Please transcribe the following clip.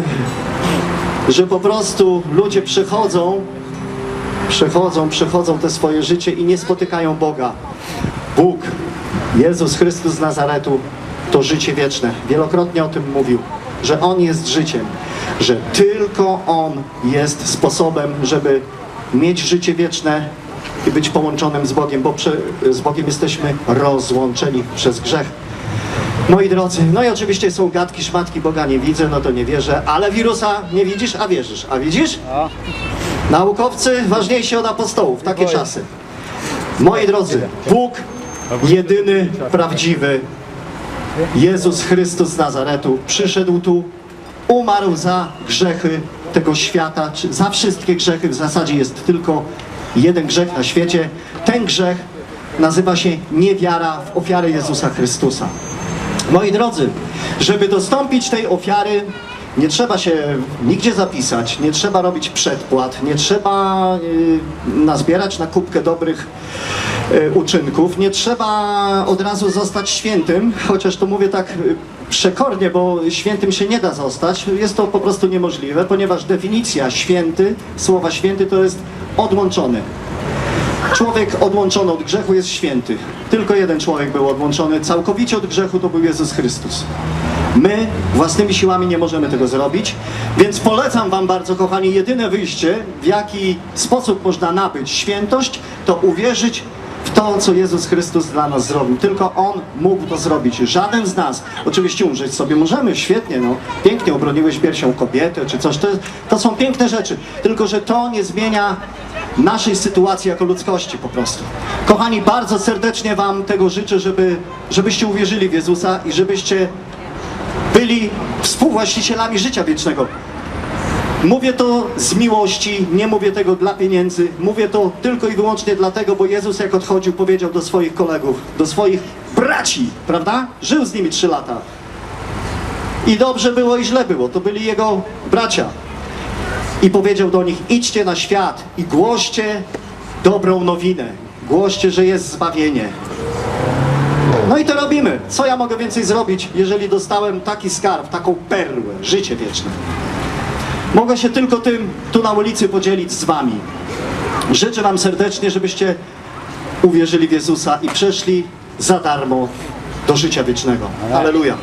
wiem, że po prostu ludzie przychodzą, przychodzą, przychodzą te swoje życie i nie spotykają Boga. Bóg, Jezus Chrystus z Nazaretu to życie wieczne. Wielokrotnie o tym mówił, że On jest życiem, że tylko On jest sposobem, żeby mieć życie wieczne i być połączonym z Bogiem, bo z Bogiem jesteśmy rozłączeni przez grzech. Moi drodzy, no i oczywiście są gadki, szmatki, Boga nie widzę, no to nie wierzę, ale wirusa nie widzisz, a wierzysz. A widzisz? Naukowcy ważniejsi od apostołów, takie czasy. Moi drodzy, Bóg jedyny, prawdziwy, Jezus Chrystus z Nazaretu przyszedł tu, umarł za grzechy tego świata, czy za wszystkie grzechy. W zasadzie jest tylko jeden grzech na świecie. Ten grzech nazywa się niewiara w ofiarę Jezusa Chrystusa. Moi drodzy, żeby dostąpić tej ofiary, nie trzeba się nigdzie zapisać, nie trzeba robić przedpłat, nie trzeba y, nazbierać na kubkę dobrych y, uczynków, nie trzeba od razu zostać świętym, chociaż to mówię tak y, przekornie, bo świętym się nie da zostać. Jest to po prostu niemożliwe, ponieważ definicja święty, słowa święty to jest odłączony. Człowiek odłączony od grzechu jest święty. Tylko jeden człowiek był odłączony całkowicie od grzechu, to był Jezus Chrystus. My własnymi siłami nie możemy tego zrobić, więc polecam Wam bardzo, kochani, jedyne wyjście, w jaki sposób można nabyć świętość, to uwierzyć w to, co Jezus Chrystus dla nas zrobił. Tylko On mógł to zrobić. Żaden z nas. Oczywiście umrzeć sobie możemy, świetnie, no. Pięknie obroniłeś piersią kobietę, czy coś. To, to są piękne rzeczy. Tylko, że to nie zmienia naszej sytuacji jako ludzkości po prostu. Kochani, bardzo serdecznie Wam tego życzę, żeby, żebyście uwierzyli w Jezusa i żebyście byli współwłaścicielami życia wiecznego. Mówię to z miłości, nie mówię tego dla pieniędzy, mówię to tylko i wyłącznie dlatego, bo Jezus jak odchodził powiedział do swoich kolegów, do swoich braci, prawda? Żył z nimi trzy lata. I dobrze było i źle było, to byli jego bracia. I powiedział do nich, idźcie na świat i głoście dobrą nowinę. Głoście, że jest zbawienie. No i to robimy. Co ja mogę więcej zrobić, jeżeli dostałem taki skarb, taką perłę, życie wieczne? Mogę się tylko tym tu na ulicy podzielić z wami. Życzę wam serdecznie, żebyście uwierzyli w Jezusa i przeszli za darmo do życia wiecznego. Aleluja.